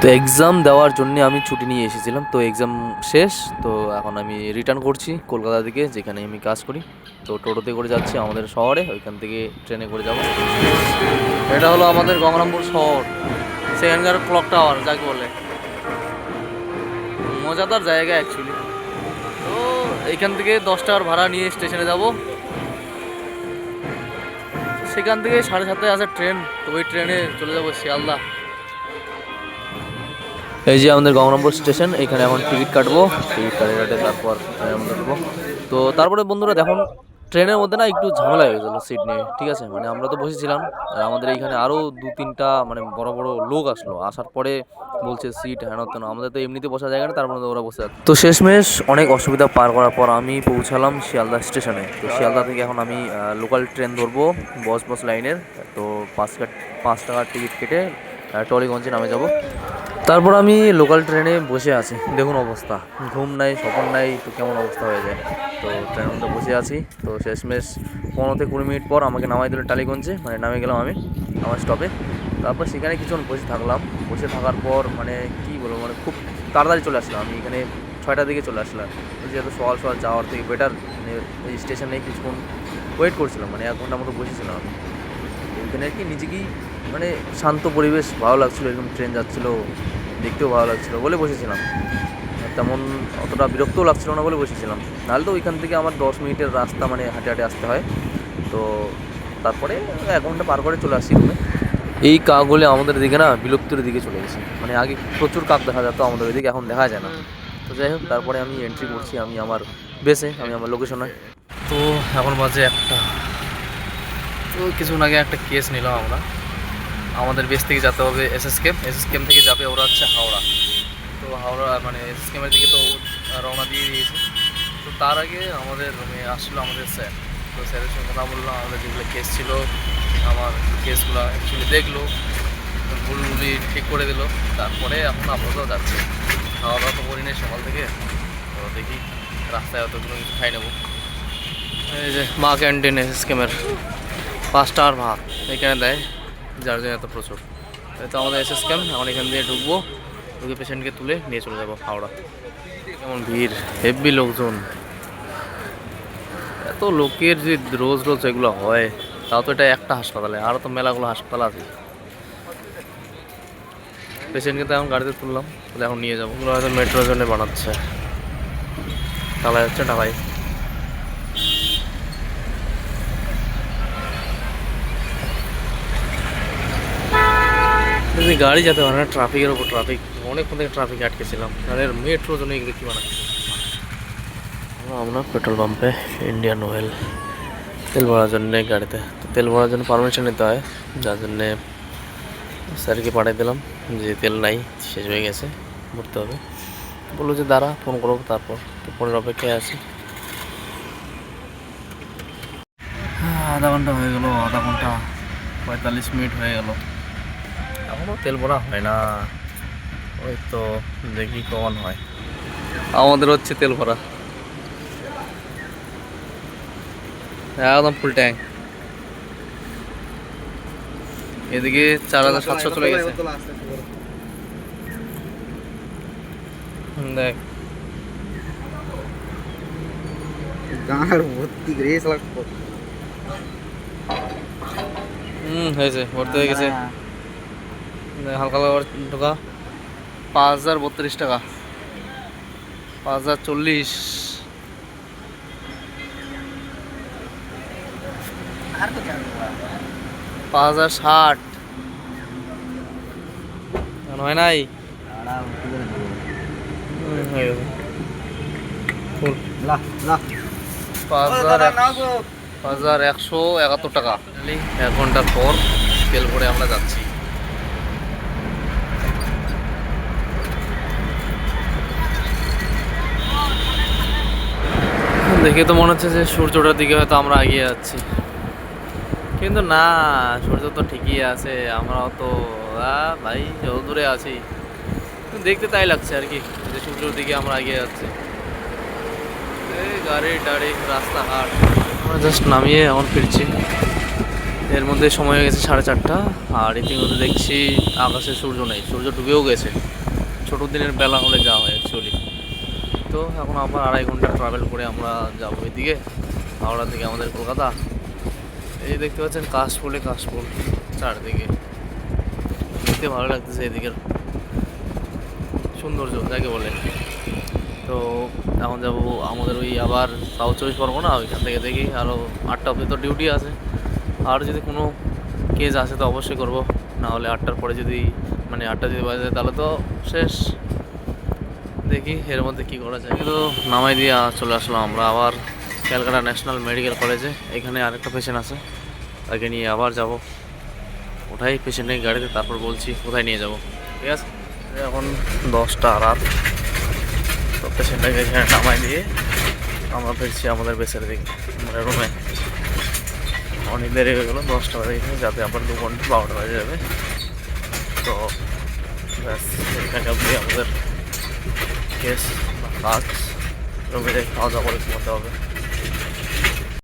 তো এক্সাম দেওয়ার জন্য আমি ছুটি নিয়ে এসেছিলাম। তো এক্সাম শেষ, তো এখন আমি রিটার্ন করছি কলকাতা থেকে, যেখানে আমি কাজ করি। তো টোটোতে করে যাচ্ছি আমাদের শহরে, ওইখান থেকে ট্রেনে করে যাব। এটা হলো আমাদের গঙ্গারামপুর শহর। সেখানকার ক্লক টাওয়ার যাকে বলে। মজাদার জায়গা অ্যাকচুয়ালি তো এইখান থেকে দশ টাকার ভাড়া নিয়ে স্টেশনে যাব। সেখান থেকে সাড়ে সাতটায় আসে ট্রেন তো ওই ট্রেনে চলে যাব শিয়ালদা। এই যে আমাদের গঙ্গারামপুর স্টেশন, এখানে এখন টিকিট কাটবো। টিকিট কাটে কাটে তারপর উঠবো তো তারপরে বন্ধুরা দেখুন ট্রেনের মধ্যে না একটু ঝামেলা হয়ে গেছিল সিট নিয়ে, ঠিক আছে? মানে আমরা তো বসেছিলাম, আর আমাদের এইখানে আরও দু তিনটা মানে বড় বড় লোক আসলো। আসার পরে বলছে সিট হ্যান তেন আমাদের তো এমনিতে বসা জায়গা না, তার মধ্যে ওরা বসে তো শেষমেশ অনেক অসুবিধা পার করার পর আমি পৌঁছালাম শিয়ালদা স্টেশনে। তো শিয়ালদা থেকে এখন আমি লোকাল ট্রেন ধরবো বস বস লাইনের তো পাঁচ পাঁচ টাকার টিকিট কেটে টলিগঞ্জে নামে যাব। তারপর আমি লোকাল ট্রেনে বসে আছি। দেখুন অবস্থা। ঘুম নাই, স্বপন নাই, তো কেমন অবস্থা হয়ে যায়। তো ট্রেনের মধ্যে বসে আছি। তো শেষমেশ পনেরো থেকে কুড়ি মিনিট পর আমাকে নামাই দিল টালিগঞ্জে। মানে নামে গেলাম আমি আমার স্টপে তারপর সেখানে কিছুক্ষণ বসে থাকলাম। বসে থাকার পর মানে কি বলব মানে খুব তাড়াতাড়ি চলে আসলাম। আমি এখানে ছয়টার দিকে চলে আসলাম। যেহেতু সকাল সকাল যাওয়ার থেকে বেটার মানে ওই স্টেশনে কিছুক্ষণ ওয়েট করছিলাম। মানে এক ঘণ্টার মতো বসেছিলাম আমি। ওইখানে আর কি নিজেকেই মানে শান্ত পরিবেশ, ভালো লাগছিল, এরকম ট্রেন যাচ্ছিল, দেখতেও ভালো লাগছিল বলে বসেছিলাম। তেমন অতটা বিরক্তও লাগছিল না বলে বসেছিলাম। নাহলে তো ওইখান থেকে আমার দশ মিনিটের রাস্তা মানে হাঁটে হাঁটে আসতে হয়। তো তারপরে এক ঘণ্টা পার করে চলে আসি রুমে। এই কাকগুলি আমাদের দিকে না বিলুপ্তির দিকে চলে গেছে। মানে আগে প্রচুর কাক দেখা যেত আমাদের ওইদিকে এখন দেখা যায় না। তো যাই হোক, তারপরে আমি এন্ট্রি করছি, আমি আমার বেসে আমি আমার লোকেশনে তো এখন বাজে একটা। তো কিছুক্ষণ আগে একটা কেস নিলাম আমরা। আমাদের বেস থেকে যেতে হবে S S K M S S K M থেকে যাবে ওরা হচ্ছে হাওড়া। তো হাওড়া মানে এস এস কেমের দিকে তো রওনা দিয়ে দিয়েছে। তো তার আগে আমাদের রুমে আসলো আমাদের স্যার তো স্যারের সঙ্গে কথা বললাম আমাদের যেগুলো কেস ছিল, আমার কেসগুলো অ্যাকচুয়ালি দেখল। ভুলগুলি ঠিক করে দিল। তারপরে এখন আপাতত যাচ্ছে। খাওয়া দাওয়া তো করি নাই সকাল থেকে। তো দেখি রাস্তায় অতগুলো কিছু খাই নেব। এই যে মা ক্যান্টিন এস এস কেমের পাঁচটা আর ভাত। এখানে দেয়। যার জন্য এত প্রচুর। তো আমাদের এস এস ক্যাম্প এখন এখান দিয়ে ঢুকবো। ঢুকে পেশেন্টকে তুলে নিয়ে চলে যাব হাওড়া। কেমন ভিড়? হেভি লোকজন। এত লোকের যে রোজ রোজ এগুলো হয়, তাও তো এটা একটা হাসপাতালে। আরও তো মেলাগুলো হাসপাতাল আছে। পেশেন্টকে তো এখন গাড়িতে তুললাম, তাহলে এখন নিয়ে যাব। ওগুলো হয়তো মেট্রোর জন্য বানাচ্ছে। ঢালাই হচ্ছে, ঢালাই। যদি গাড়ি যেতে পারে না ট্রাফিকের উপর ট্রাফিক অনেকক্ষণ থেকে ট্রাফিক আটকেছিলাম। আর মেট্রোর জন্য এগুলো কি বানাচ্ছে? আমরা পেট্রোল পাম্পে ইন্ডিয়ান অয়েল তেল ভরার জন্যে গাড়িতে তো তেল ভরার জন্য পারমিশন নিতে হয় যার জন্যে স্যারকে পাঠিয়ে দিলাম যে তেল নাই শেষ হয়ে গেছে ভরতে হবে। বলল যে দাঁড়া ফোন করব তারপর তো ফোনের অপেক্ষায় আছি। আধা ঘণ্টা হয়ে গেল আধা ঘণ্টা পঁয়তাল্লিশ মিনিট হয়ে গেল। এখনও তেল ভরা হয় না। ওই তো দেখি কখন হয়। আমাদের হচ্ছে তেল ভরা। একদম ফুল ট্যাঙ্ক এদিকে চার হাজার সাতশো চলে গেছে। হুম, দেখ। গাঁর ভর্তি রেস লাগতো হুম হয়েছে ভর্তি হয়ে গেছে। দেখ, হালকা হালকা ঢোকা। পাঁচ হাজার বত্রিশ টাকা। পাঁচ হাজার চল্লিশ। পাঁচ হাজার ষাট। হয় নাই? পাঁচ হাজার একশো একাত্তর টাকা। এক ঘণ্টার পর তেল ভরে আমরা যাচ্ছি। দেখে তো মনে হচ্ছে যে সূর্যটার দিকে হয়তো আমরা এগিয়ে যাচ্ছি। কিন্তু না, সূর্য তো ঠিকই আছে, আমরাও তো ভাই যত দূরে আছি দেখতে তাই লাগছে আর কি, যে সূর্যের দিকে আমরা এগিয়ে যাচ্ছি। গাড়ি টাড়ি, রাস্তাঘাট, আমরা জাস্ট নামিয়ে এখন ফিরছি। এর মধ্যে সময় হয়ে গেছে সাড়ে চারটা, আর ইতিমধ্যে দেখছি আকাশে সূর্য নেই, সূর্য ডুবেও গেছে। ছোটো দিনের বেলা হলে যাওয়া হয় অ্যাকচুয়ালি তো এখন আবার আড়াই ঘণ্টা ট্রাভেল করে আমরা যাব এদিকে হাওড়া থেকে আমাদের কলকাতা। এই দেখতে পাচ্ছেন কাশফুলে কাশফুল চারদিকে। দেখতে ভালো লাগতেছে এদিকের সৌন্দর্য, যাকে বলে। তো এখন যাব আমাদের ওই আবার সাউথ চব্বিশ পরগনা, ওইখান থেকে দেখি আরও আটটা অবধি তো ডিউটি আছে। আর যদি কোনো কেস আসে তো অবশ্যই করব। না হলে আটটার পরে যদি মানে আটটা যদি বাজে তাহলে তো শেষ। দেখি এর মধ্যে কী করা যায়। কিন্তু নামাই দিয়ে চলে আসলাম আমরা আবার ক্যালকাটা ন্যাশনাল মেডিকেল কলেজে। এখানে আরেকটা পেশেন্ট আছে, তাকে নিয়ে আবার যাব। ওঠাই পেশেন্টের গাড়িতে, তারপর বলছি কোথায় নিয়ে যাব। ঠিক আছে? এখন দশটা রাত। তো পেশেন্টটাকে এখানে নামাই দিয়ে আমরা ফিরছি আমাদের বেসের দিকে মানে রুমে অনেক দেরি হয়ে গেলো, দশটা বাজে গেছে যাতে আবার দু ঘণ্টা, বারোটা বাজে যাবে। তো ব্যাস, এখানে আমাদের কেস বা কাজ রুমে খাওয়া দাওয়া করে ঘুমাতে হবে